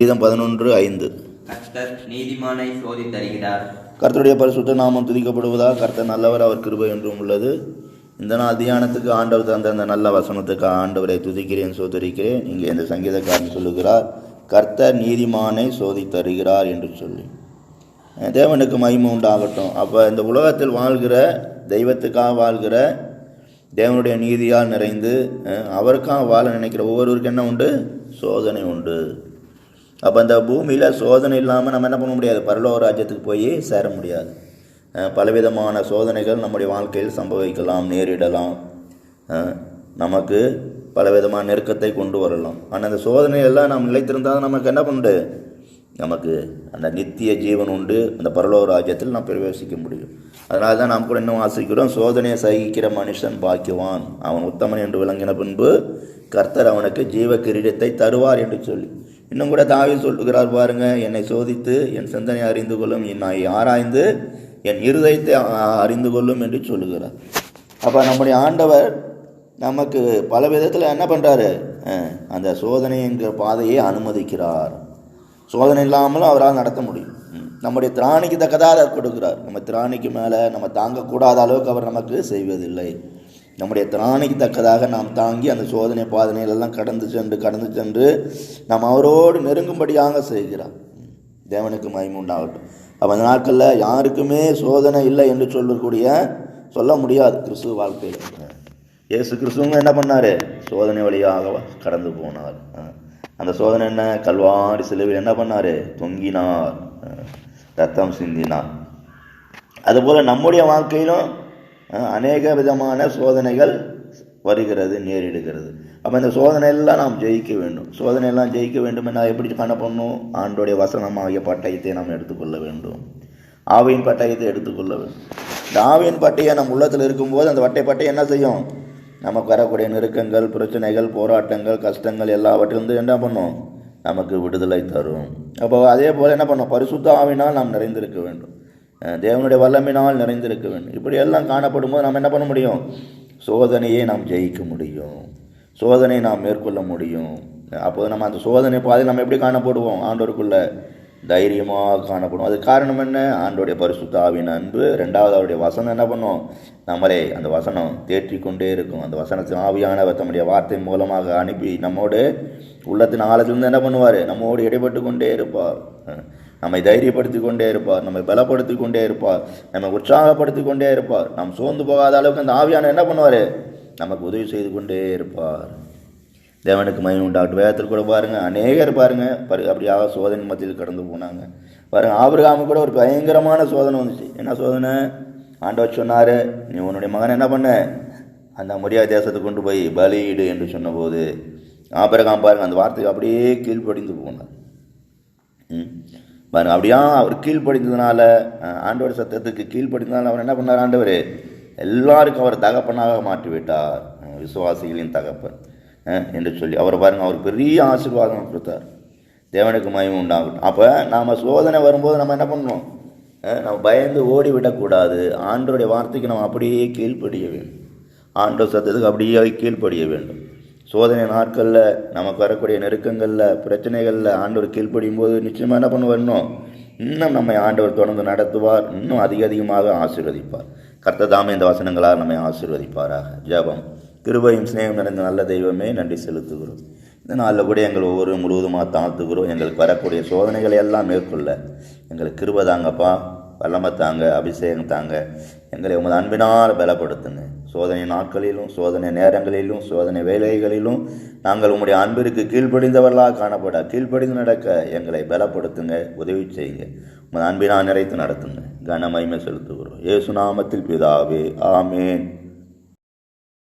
கீதம் பதினொன்று ஐந்து. கர்த்தர் நீதிமானை சோதித்தருகிறார் கர்த்தருடைய பரிசுத்த நாமம் துதிக்கப்படுவதால் கர்த்தர் நல்லவர் அவர் கிருபை என்றும் உள்ளது. இந்த நாள் தியானத்துக்கு ஆண்டவர் தந்த அந்த நல்ல வசனத்துக்கு ஆண்டவரை துதிக்கிறேன் சோதரிக்கிறேன். இங்கே இந்த சங்கீதக்காரன் சொல்லுகிறார் கர்த்தர் நீதிமானை சோதித்தருகிறார் என்று சொல்லி. தேவனுக்கு மகிமை உண்டாகட்டும். அப்போ இந்த உலகத்தில் வாழ்கிற தெய்வத்துக்காக வாழ்கிற தேவனுடைய நீதியால் நிறைந்து அவருக்காக வாழ நினைக்கிற ஒவ்வொருவருக்கும் என்ன உண்டு? சோதனை உண்டு. அப்போ இந்த பூமியில் சோதனை இல்லாமல் நம்ம என்ன பண்ண முடியாது? பரலோக ராஜ்யத்துக்கு போய் சேர முடியாது. பலவிதமான சோதனைகள் நம்முடைய வாழ்க்கையில் சம்பவிக்கலாம் நேரிடலாம். நமக்கு பலவிதமான நெருக்கத்தை கொண்டு வரலாம். ஆனால் அந்த சோதனையெல்லாம் நாம் நிலைத்திருந்தால் நமக்கு என்ன பண்ணுது நமக்கு அந்த நித்திய ஜீவன் உண்டு. அந்த பரலோக ராஜ்யத்தில் நாம் பிரவேசிக்க முடியும். அதனால தான் நாம் கூட இன்னும் வாசிக்கிறோம் சோதனையை சகிக்கிற மனுஷன் பாக்கியவான். அவன் உத்தமன் என்று விளங்கின பின்பு கர்த்தர் அவனுக்கு ஜீவ கிரீடத்தை தருவார் என்று சொல்லி. இன்னும் கூட தாவி சொல்லுகிறார் பாருங்க என்னை சோதித்து என் சிந்தனை அறிந்து கொள்ளும் என்னை ஆராய்ந்து என் இருதயத்தை அறிந்து கொள்ளும் என்று சொல்லுகிறார். அப்போ நம்முடைய ஆண்டவர் நமக்கு பல விதத்தில் என்ன பண்ணுறாரு அந்த சோதனை என்கிற பாதையை அனுமதிக்கிறார். சோதனை இல்லாமலும் அவரால் நடத்த முடியும். நம்முடைய திராணிக்கு தக்கதாக அவர் கொடுக்கிறார். நம்ம திராணிக்கு மேலே நம்ம தாங்கக்கூடாத அளவுக்கு அவர் நமக்கு செய்வதில்லை. நம்முடைய திராணிக்கு தக்கதாக நாம் தாங்கி அந்த சோதனை பாதனையிலெல்லாம் கடந்து சென்று கடந்து சென்று நாம் அவரோடு நெருங்கும்படியாக செய்கிறார். தேவனுக்கு மைமுண்டாகட்டும் அப்போ அந்த நாட்களில் யாருக்குமே சோதனை இல்லை என்று சொல்லக்கூடிய சொல்ல முடியாது கிறிஸ்துவ வாழ்க்கையில். இயேசு கிறிஸ்துவங்க என்ன பண்ணார்? சோதனை வழியாக கடந்து போனார். ஆ அந்த சோதனை என்ன? கல்வாரி சிலுவையில் என்ன பண்ணார்? தொங்கினார். ரத்தம் சிந்தினார். அதுபோல் நம்முடைய வாழ்க்கையிலும் அநேக விதமான சோதனைகள் வருகிறது நேரிடுகிறது. அப்போ இந்த சோதனையெல்லாம் நாம் ஜெயிக்க வேண்டும். சோதனையெல்லாம் ஜெயிக்க வேண்டும் என எப்படி காணப்படணும் ஆண்டோடைய வசனமாகிய பட்டயத்தை நாம் எடுத்துக்கொள்ள வேண்டும். ஆவியின் பட்டயத்தை எடுத்துக்கொள்ள வேண்டும். இந்த ஆவியின் பட்டையை நம் உள்ளத்தில் இருக்கும்போது அந்த வட்டை பட்டை என்ன செய்யும்? நமக்கு வரக்கூடிய நெருக்கங்கள் பிரச்சனைகள் போராட்டங்கள் கஷ்டங்கள் எல்லாவற்றிலிருந்து என்ன பண்ணும்? நமக்கு விடுதலை தரும். அப்போ அதே போல் என்ன பண்ணும்? பரிசுத்த ஆவினால் நாம் நிறைந்திருக்க வேண்டும். தேவனுடைய வல்லமினால் நிறைந்திருக்க வேண்டும். இப்படி எல்லாம் காணப்படும் போது நாம் என்ன பண்ண முடியும்? சோதனையை நாம் ஜெயிக்க முடியும். சோதனை நாம் மேற்கொள்ள முடியும். அப்போது நம்ம அந்த சோதனை பாதையில் நம்ம எப்படி காணப்படுவோம்? ஆண்டோருக்குள்ளே தைரியமாக காணப்படும். அது காரணம் என்ன? ஆண்டோடைய பரிசுத்த ஆவின் அன்பு. ரெண்டாவது அவருடைய வசனம் என்ன பண்ணும்? நம்மளை அந்த வசனம் தேற்றிக்கொண்டே இருக்கும். அந்த வசனத்தின் ஆவியானவர் தம்முடைய வார்த்தை மூலமாக அனுப்பி நம்மோடு உள்ளத்தின் ஆழத்திலிருந்து என்ன பண்ணுவார்? நம்மோடு இடைப்பட்டு கொண்டே இருப்பார். நம்மை தைரியப்படுத்தி கொண்டே இருப்பார். நம்மை பலப்படுத்தி கொண்டே இருப்பார். நம்மை உற்சாகப்படுத்தி கொண்டே இருப்பார். நாம் சோர்ந்து போகாத அளவுக்கு அந்த ஆவியான என்ன பண்ணுவார்? நமக்கு உதவி செய்து கொண்டே இருப்பார். தேவனுக்கு மகிமை உண்டாகட்டும். வேதத்தில் கூட பாருங்கள் அநேகர் பாருங்கள் பரு அப்படியாக சோதனை மத்தியில் கடந்து போனாங்க. பாருங்கள் ஆபிரகாமு கூட ஒரு பயங்கரமான சோதனை வந்துச்சு. என்ன சோதனை? ஆண்டவர் சொன்னார் நீ உன்னுடைய மகன் என்ன பண்ண? அந்த மரியா தேசத்துக்கு கொண்டு போய் பலியிடு என்று சொன்னபோது ஆபிரகாம் பாருங்கள் அந்த வார்த்தைக்கு அப்படியே கீழ்ப்படிந்து போனார். ம். பாருங்க அப்படியா அவர் கீழ்ப்படிந்ததுனால ஆண்டவர் சத்தத்துக்கு கீழ்ப்படிந்ததுனால அவர் என்ன பண்ணார் ஆண்டவர்? எல்லாருக்கும் அவர் தகப்பனாக மாற்றி விட்டார் விசுவாசிகளின் தகப்பன். என்று சொல்லி. அவர் பாருங்க அவர் பெரிய ஆசீர்வாதம் கொடுத்தார். தேவனுக்கு மயம் உண்டாகட்டும். அப்போ நாம் சோதனை வரும்போது நம்ம என்ன பண்ணணும் நம்ம பயந்து ஓடி விடக்கூடாது ஆண்டோடைய வார்த்தைக்கு நம்ம அப்படியே கீழ்ப்படிய வேண்டும். ஆண்டோ சத்தத்துக்கு அப்படியே கீழ்ப்படிய வேண்டும். சோதனை நாட்களில் நமக்கு வரக்கூடிய நெருக்கங்களில் பிரச்சனைகளில் ஆண்டவர் கீழ்ப்படியும் போது நிச்சயமாக என்ன பண்ணுவோம் இன்னும்? நம்மை ஆண்டவர் தொடர்ந்து நடத்துவார். இன்னும் அதிக அதிகமாக ஆசீர்வதிப்பார். கர்த்ததாமே இந்த வசனங்களால் நம்மை ஆசீர்வதிப்பாராக. ஜெபம். கிருபையும் சிநேகம் நிறைந்த நல்ல தெய்வமே நன்றி செலுத்துகிறோம். இந்த நாளில் கூட எங்கள் ஒவ்வொரு முழுவதுமாக தாழ்த்துகிறோம். எங்களுக்கு வரக்கூடிய சோதனைகளை எல்லாம் மேற்கொள்ள எங்களுக்கு கிருப தாங்கப்பா வல்லமை தாங்க அபிஷேகம் தாங்க. எங்களை உமது அன்பினால் பலப்படுத்துங்க. சோதனை நாட்களிலும் சோதனை நேரங்களிலும் சோதனை வேலைகளிலும் நாங்கள் உங்களுடைய அன்பிற்கு கீழ்ப்படிந்தவர்களாக காணப்பட கீழ்ப்படிந்து நடக்க எங்களை பலப்படுத்துங்க உதவி செய்யுங்க. உமது அன்பினால் நிறைத்து நடத்துங்க. கன செலுத்துகிறோம். இயேசு நாமத்தில் பிதாவே ஆமேன்.